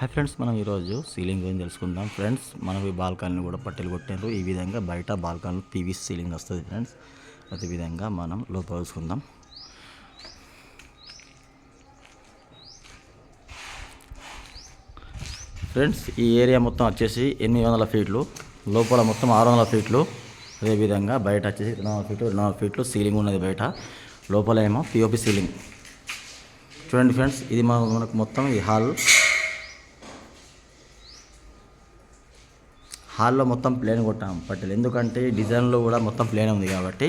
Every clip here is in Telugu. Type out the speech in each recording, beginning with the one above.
హాయ్ ఫ్రెండ్స్ మనం ఈరోజు సీలింగ్ గురించి తెలుసుకుందాం. ఫ్రెండ్స్ మనం ఈ బాల్కనీ కూడా పట్టెలు కొట్టారు ఈ విధంగా బయట బాల్కనీ పీవీ సీలింగ్ వస్తుంది ఫ్రెండ్స్ అదే విధంగా మనం లోపల చూసుకుందాం. ఫ్రెండ్స్ ఈ ఏరియా మొత్తం వచ్చేసి ఎనిమిది వందల ఫీట్లు. లోపల మొత్తం ఆరు వందల ఫీట్లు. అదేవిధంగా బయట వచ్చేసి రెండు వందల ఫీట్లు రెండు వందల ఫీట్లు సీలింగ్ ఉన్నది బయట. లోపల ఏమో పిఓపి సీలింగ్ చూడండి ఫ్రెండ్స్ ఇది మనం మనకు మొత్తం ఈ హాల్ హాల్లో మొత్తం ప్లేన్ కొట్టాం పట్టెలు. ఎందుకంటే డిజైన్లో కూడా మొత్తం ప్లేన్ ఉంది కాబట్టి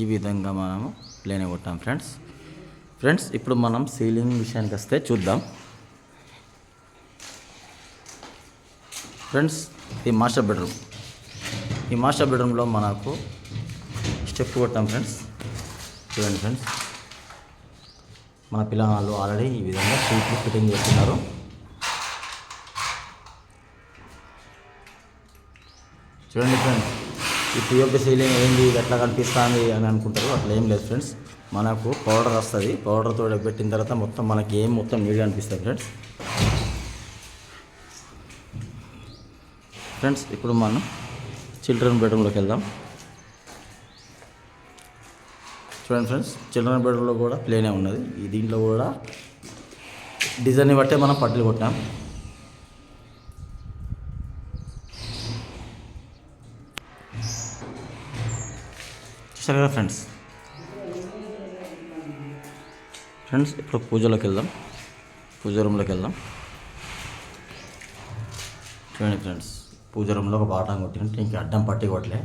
ఈ విధంగా మనము ప్లేన్ కొట్టాం ఫ్రెండ్స్. ఫ్రెండ్స్ ఇప్పుడు మనం సీలింగ్ విషయానికి వస్తే చూద్దాం. ఫ్రెండ్స్ ఇది మాస్టర్ బెడ్రూమ్. ఈ మాస్టర్ బెడ్రూమ్లో మనకు స్టెప్ కొట్టాం ఫ్రెండ్స్. చూడండి ఫ్రెండ్స్. మన పిల్లలు ఆల్రెడీ ఈ విధంగా సీట్లు ఫిట్టింగ్ చేస్తున్నారు. చూడండి ఫ్రెండ్స్ ఈ పిఓపి సీలింగ్ ఏంది ఎట్లా కనిపిస్తుంది అని అనుకుంటారు. అట్లా ఏం లేదు ఫ్రెండ్స్ మనకు పౌడర్ వస్తుంది. పౌడర్తో పెట్టిన తర్వాత మొత్తం మనకి ఏం మొత్తం నీట్గా అనిపిస్తుంది ఫ్రెండ్స్ ఫ్రెండ్స్ ఇప్పుడు మనం చిల్డ్రన్ బెడ్రూమ్లోకి వెళ్దాం. చూడండి ఫ్రెండ్స్ చిల్డ్రన్ బెడ్రూమ్లో కూడా ప్లేనే ఉన్నది. దీంట్లో కూడా డిజైన్ బట్టే మనం పట్టులు కొట్టాం. చూసారు కదా ఫ్రెండ్స్? ఫ్రెండ్స్ ఇప్పుడు పూజలోకి వెళ్దాం. పూజ రూమ్లోకి వెళ్దాం. చూడండి ఫ్రెండ్స్ పూజ రూమ్లో ఒక బాటం కొట్టినట్టు ఇంక అడ్డం పట్టి కొట్టలే.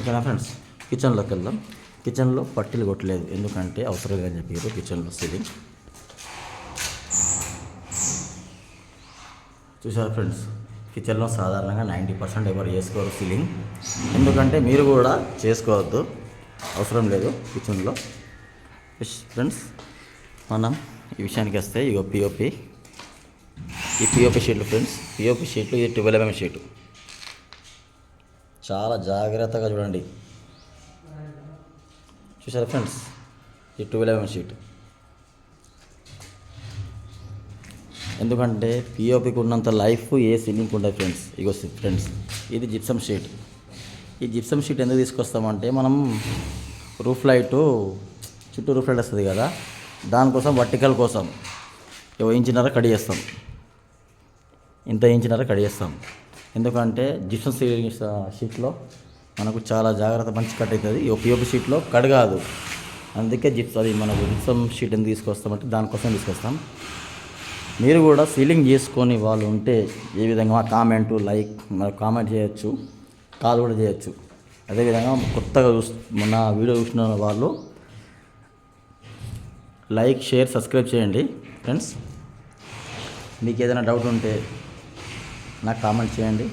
ఓకేనా ఫ్రెండ్స్? కిచెన్లోకి వెళ్దాం. కిచెన్లో పట్టీలు కొట్టలేదు. ఎందుకంటే అవసరం లేదని చెప్పారు కిచెన్లో సీలింగ్. చూసారు ఫ్రెండ్స్? కిచెన్లో సాధారణంగా నైంటీ పర్సెంట్ ఎవరు చేసుకోరు సీలింగ్. ఎందుకంటే మీరు కూడా చేసుకోవద్దు. అవసరం లేదు కిచెన్లో. ఫ్రెండ్స్ మనం ఈ విషయానికి వస్తే ఇగో పిఓపి ఈ పిఓపి షీట్లు ఫ్రెండ్స్ పిఓపి షీట్లు ఇది ట్వెల్వ్ ఎంఎం షీటు. చాలా జాగ్రత్తగా చూడండి. చూసారా ఫ్రెండ్స్ ఈ ట్వెల్వ్ ఎంఎం షీట్? ఎందుకంటే పిఓపికి ఉన్నంత లైఫ్ ఏ సీలింగ్ ఉండదు ఫ్రెండ్స్ ఇగో ఫ్రెండ్స్ ఇది జిప్సమ్ షీట్ ఈ జిప్సమ్ షీట్ ఎందుకు తీసుకొస్తామంటే మనం రూఫ్ లైట్ చుట్టూ రూఫ్ లైట్ వస్తుంది కదా దానికోసం వర్టికల్ కోసం ఇంచినర కడి చేస్తాం. ఇంత ఇంచినర కడి చేస్తాం. ఎందుకంటే జిప్సమ్ సీలింగ్ షీట్లో మనకు చాలా జాగ్రత్త మంచి కట్ అవుతుంది ఈ పిఓపి షీట్లో కడగాదు అందుకే జిప్స్ అది మనకు జిప్సమ్ షీట్ ఎందుకు తీసుకొస్తామంటే దానికోసం తీసుకొస్తాం. మీరు కూడా సీలింగ్ చేసుకొని వాళ్ళు ఉంటే ఏ విధంగా కామెంట్ లైక్ కామెంట్ చేయొచ్చు కాల్ కూడా చేయొచ్చు. అదేవిధంగా కొత్తగా చూస్ మన వీడియో చూసిన వాళ్ళు లైక్ షేర్ సబ్స్క్రైబ్ చేయండి. ఫ్రెండ్స్ మీకు ఏదైనా డౌట్ ఉంటే నాకు కామెంట్ చేయండి.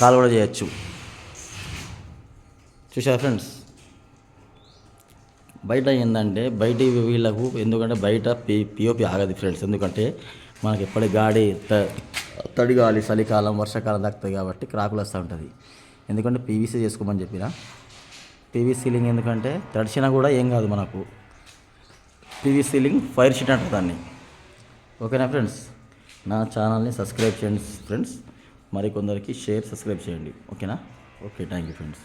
కాల్ కూడా చేయొచ్చు. చూసారా ఫ్రెండ్స్ బయట ఏంటంటే బయట వీళ్ళకు ఎందుకంటే బయట పి పిఓపి ఆగదు ఫ్రెండ్స్ ఎందుకంటే మనకి ఎప్పటి గాడి త తడి గాలి చలికాలం వర్షాకాలం తాకుతుంది కాబట్టి క్రాకులు వస్తూ ఉంటుంది. ఎందుకంటే పీవీసీ చేసుకోమని చెప్పిన. పీవీ సీలింగ్ ఎందుకంటే తడిచినా కూడా ఏం కాదు మనకు. పీవీ సీలింగ్ ఫైర్ షీట్ అంటారు దాన్ని. ఓకేనా ఫ్రెండ్స్ నా ఛానల్ని సబ్స్క్రైబ్ చేయండి ఫ్రెండ్స్ మరికొందరికి షేర్ సబ్స్క్రైబ్ చేయండి. ఓకేనా? Okay thank you friends